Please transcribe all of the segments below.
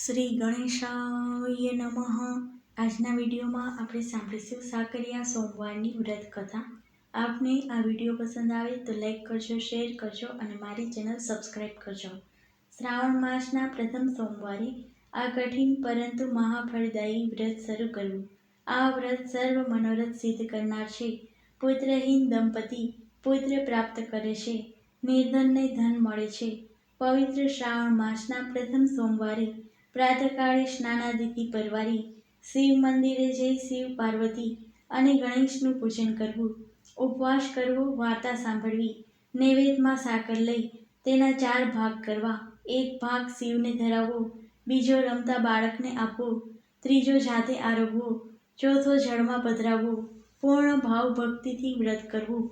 શ્રી ગણેશાય નમઃ. આજના વિડીયોમાં આપણે સાંભળીશું સાકરિયા સોમવારની વ્રત કથા. આપને આ વીડિયો પસંદ આવે તો લાઈક કરજો, શેર કરજો અને મારી ચેનલ સબસ્ક્રાઈબ કરજો. શ્રાવણ માસના પ્રથમ સોમવારે આ કઠિન પરંતુ મહાફળદાયી વ્રત શરૂ કરવું. આ વ્રત સર્વ મનોરથ સિદ્ધ કરનાર છે. પુત્રહીન દંપતી પુત્ર પ્રાપ્ત કરે છે. નિર્ધનને ધન મળે છે. પવિત્ર શ્રાવણ માસના પ્રથમ સોમવારે પ્રાતઃકાળે સ્નાનાદિથી પરવારી, શિવ મંદિરે જઈ શિવ પાર્વતી અને ગણેશનું પૂજન કરવું, ઉપવાસ કરવો, વાર્તા સાંભળવી, નૈવેદ્યમાં સાકર લઈ તેના ચાર ભાગ કરવા, એક ભાગ શિવને ધરાવવો, બીજો રમતા બાળકને આપવો, ત્રીજો જાતે આરોગવો, ચોથો જળમાં પધરાવવો, પૂર્ણ ભાવ ભક્તિથી વ્રત કરવું.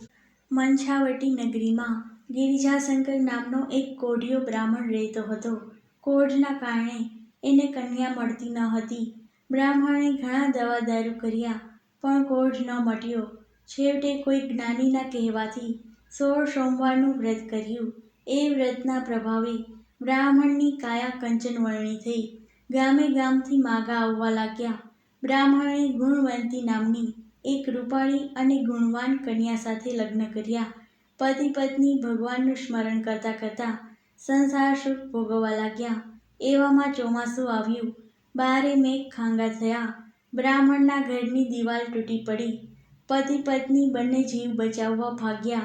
મંછાવટી નગરીમાં ગિરિજાશંકર નામનો એક કોઢિયો બ્રાહ્મણ રહેતો હતો. કોઢના કારણે એને કન્યા મળતી ન હતી. બ્રાહ્મણે ઘણા દવા કર્યા, પણ કોઢ ન મટ્યો. છેવટે કોઈ જ્ઞાનીના કહેવાથી સોળ સોમવારનું વ્રત કર્યું. એ વ્રતના પ્રભાવે બ્રાહ્મણની કાયા કંચનવર્ણી થઈ. ગામે ગામથી માગા આવવા લાગ્યા. બ્રાહ્મણે ગુણવંતી નામની એક રૂપાળી અને ગુણવાન કન્યા સાથે લગ્ન કર્યા. પતિ પત્ની ભગવાનનું સ્મરણ કરતાં કરતાં સંસાર સુખ ભોગવવા લાગ્યા. એવામાં ચોમાસું આવ્યું. બારે મેઘ ખાંગા થયા. બ્રાહ્મણના ઘરની દિવાલ તૂટી પડી. પતિ પત્ની બંને જીવ બચાવવા ભાગ્યા.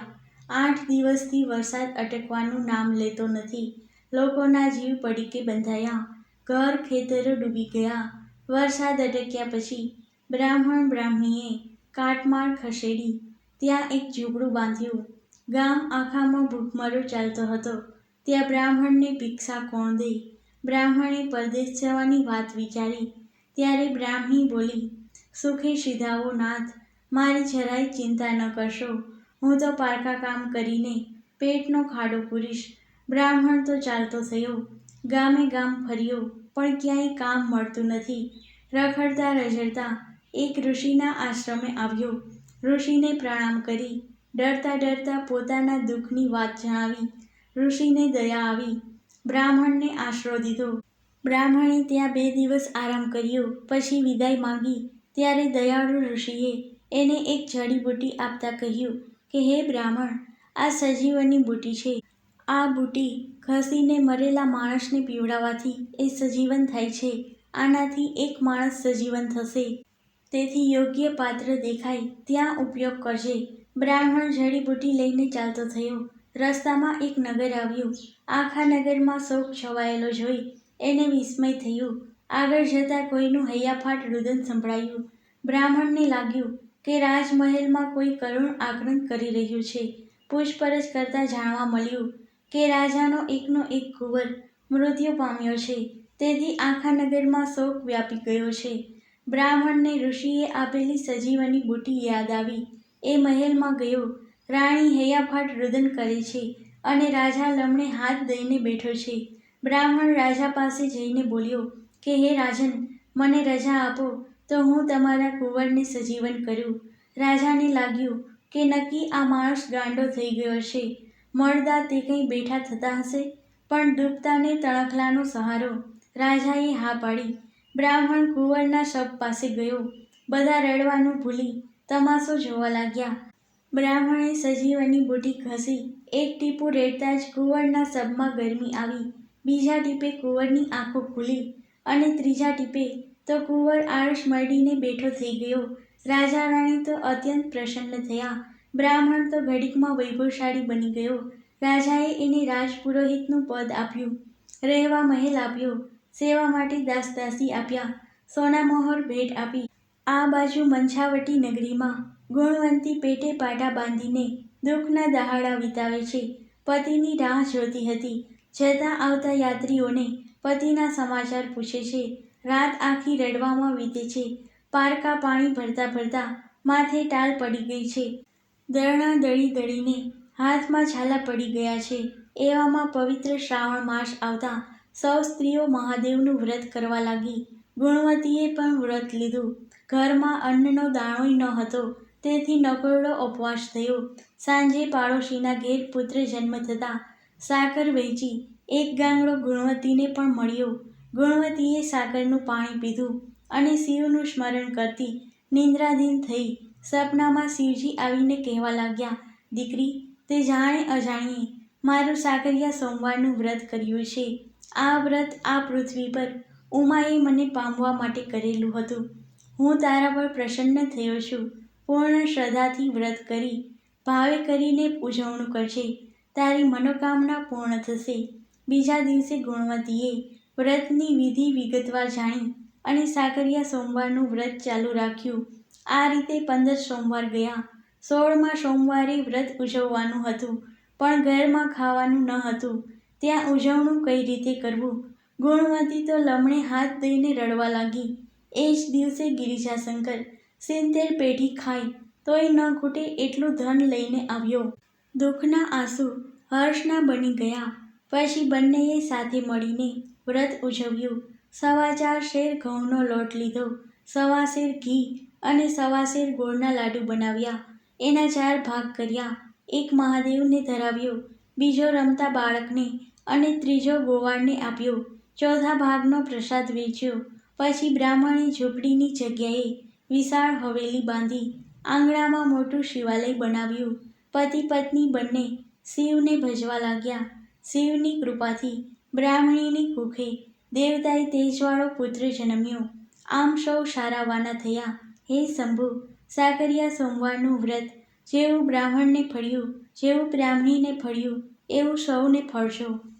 આઠ દિવસથી વરસાદ અટકવાનું નામ લેતો નથી. લોકોના જીવ પડીકે બંધાયા. ઘર ખેતરો ડૂબી ગયા. વરસાદ અટક્યા પછી બ્રાહ્મણ બ્રાહ્મણીએ કાટમાળ ખસેડી. ત્યાં એક ઝૂંપડું બાંધ્યું. ગામ આખામાં ભૂખમરો ચાલતો હતો. ત્યાં બ્રાહ્મણને ભિક્ષા કોણ દે? બ્રાહ્મણે પરદેશ જવાની વાત વિચારી. ત્યારે બ્રાહ્મણી બોલી, સુખી સીધાવો નાથ, મારી જરાય ચિંતા ન કરશો. હું તો પારકા કામ કરીને પેટનો ખાડો પૂરીશ. બ્રાહ્મણ તો ચાલતો થયો. ગામે ગામ ફર્યો, પણ ક્યાંય કામ મળતું નથી. રખડતા રઝડતા એક ઋષિના આશ્રમે આવ્યો. ઋષિને પ્રણામ કરી. ડરતા ડરતા પોતાના દુઃખની વાત જણાવી. ઋષિને દયા આવી. બ્રાહ્મણને આશરો દીધો. બ્રાહ્મણે ત્યાં બે દિવસ આરામ કર્યો, પછી વિદાય માંગી. ત્યારે દયાળુ ઋષિએ એને એક જડીબૂટી આપતા કહ્યું કે, હે બ્રાહ્મણ, આ સજીવની બૂટી છે. આ બૂટી ઘસીને મરેલા માણસને પીવડાવવાથી એ સજીવન થાય છે. આનાથી એક માણસ સજીવન થશે. તેથી યોગ્ય પાત્ર દેખાય, ત્યાં ઉપયોગ કરજે. બ્રાહ્મણ જડીબૂટી લઈને ચાલતો થયો. રસ્તામાં એક નગર આવ્યું. આખા નગરમાં શોક છવાયેલો જોઈ એને વિસ્મય થયું. આગળ જતાં કોઈનું હૈયાફાટ રુદન સંભળાયું. બ્રાહ્મણને લાગ્યું કે રાજમહેલમાં કોઈ કરુણ આક્રંદ કરી રહ્યું છે. પૂછપરછ કરતાં જાણવા મળ્યું કે રાજાનો એકનો એક કુંવર મૃત્યુ પામ્યો છે. તેથી આખા નગરમાં શોક વ્યાપી ગયો છે. બ્રાહ્મણને ઋષિએ આપેલી સજીવની બુટી યાદ આવી. એ મહેલમાં ગયો રાણી હૈયાફાટ રુદન કરે છે અને રાજા લમણે હાથ દઈને બેઠો છે. બ્રાહ્મણ રાજા પાસે જઈને બોલ્યો, કે હે રાજન, મને રજા આપો, તો હું તમારા કુંવરને સજીવન કરું. રાજાને લાગ્યું કે નક્કી આ માણસ ગાંડો થઈ ગયો છે મળદા તે કંઈ બેઠા થતા હશે? પણ ડૂબતાને તણખલાનો સહારો રાજાએ હા પાડી. બ્રાહ્મણ કુંવરના શબ પાસે ગયો. બધા રડવાનું ભૂલી તમાશો જોવા લાગ્યા. બ્રાહ્મણે સજીવની બુઢી ઘસી. એક ટીપું રેડતા જ કુંવરના શબમાં ગરમી આવી. બીજા ટીપે કુંવરની આંખો ખુલી અને ત્રીજા ટીપે તો કુંવર આળસ મરડીને બેઠો થઈ ગયો. રાજા રાણી તો અત્યંત પ્રસન્ન થયા. બ્રાહ્મણ તો ઘડીકમાં વૈભવશાળી બની ગયો. રાજાએ એને રાજપુરોહિતનું પદ આપ્યું. રહેવા મહેલ આપ્યો. સેવા માટે દાસદાસી આપ્યા. સોના મોહર ભેટ આપી. આ બાજુ મંછાવટી નગરીમાં ગુણવંતી પેટે પાટા બાંધીને દુઃખના દહાડા વિતાવે છે. પતિની રાહ જોતી હતી. જતાં આવતા યાત્રીઓને પતિના સમાચાર પૂછે છે. રાત આખી રડવામાં વીતે છે. પારકા પાણી ભરતા ભરતા માથે ટાલ પડી ગઈ છે. દરણા દળી દળીને હાથમાં છાલા પડી ગયા છે. એવામાં પવિત્ર શ્રાવણ માસ આવતા સૌ સ્ત્રીઓ મહાદેવનું વ્રત કરવા લાગી. ગુણવતીએ પણ વ્રત લીધું. ઘરમાં અન્નનો દાણોય ન હતો. તેથી નકોરડો ઉપવાસ થયો. સાંજે પાડોશીના ઘેર પુત્ર જન્મ થતાં સાકર વહેંચી એક ગાંગડો ગુણવતીને પણ મળ્યો. ગુણવતીએ સાકરનું પાણી પીધું અને શિવનું સ્મરણ કરતી નિંદ્રાધીન થઈ સપનામાં શિવજી આવીને કહેવા લાગ્યા, દીકરી, તે જાણે અજાણીએ, મારું સાકરિયા સોમવારનું વ્રત કર્યું છે. આ વ્રત આ પૃથ્વી પર ઉમાએ મને પામવા માટે કરેલું હતું. હું તારા પર પ્રસન્ન થયો છું. પૂર્ણ શ્રદ્ધાથી વ્રત કરી, ભાવે કરીને ઉજવણું કરજે. તારી મનોકામના પૂર્ણ થશે. બીજા દિવસે ગુણવતીએ વ્રતની વિધિ વિગતવાર જાણી અને સાકરિયા સોમવારનું વ્રત ચાલુ રાખ્યું. આ રીતે પંદર સોમવાર ગયા. સોળમાં સોમવારે વ્રત ઉજવવાનું હતું, પણ ઘરમાં ખાવાનું ન હતું. ત્યાં ઉજવણું કઈ રીતે કરવું? ગુણવતી તો લમણે હાથ દઈને રડવા લાગી. એ જ દિવસે ગિરિજાશંકર સિત્તેર પેઢી ખાય તોય ન ખૂટે એટલું ધન લઈને આવ્યો. દુઃખના આંસુ હર્ષના બની ગયા. પછી બંનેએ સાથે મળીને વ્રત ઉજવ્યું. સવા ચાર શેર ઘઉંનો લોટ લીધો. સવા શેર ઘી અને સવા શેર ગોળના લાડુ બનાવ્યા. એના ચાર ભાગ કર્યા. એક મહાદેવને ધરાવ્યો, બીજો રમતા બાળકને અને ત્રીજો ગોવાળને આપ્યો. ચોથા ભાગનો પ્રસાદ વેચ્યો. પછી બ્રાહ્મણે ઝૂંપડીની જગ્યાએ વિશાળ હવેલી બાંધી આંગણામાં મોટું શિવાલય બનાવ્યું. પતિ પત્ની બંને શિવને ભજવા લાગ્યા. શિવની કૃપાથી બ્રાહ્મણીની કુખે દેવતાએ તેજવાળો પુત્ર જન્મ્યો. આમ સૌ સારાવાના થયા. હે શંભુ, સાકરિયા સોમવારનું વ્રત. જેવું બ્રાહ્મણને ફળ્યું, જેવું બ્રાહ્મણીને ફળ્યું, એવું સૌને ફળજો.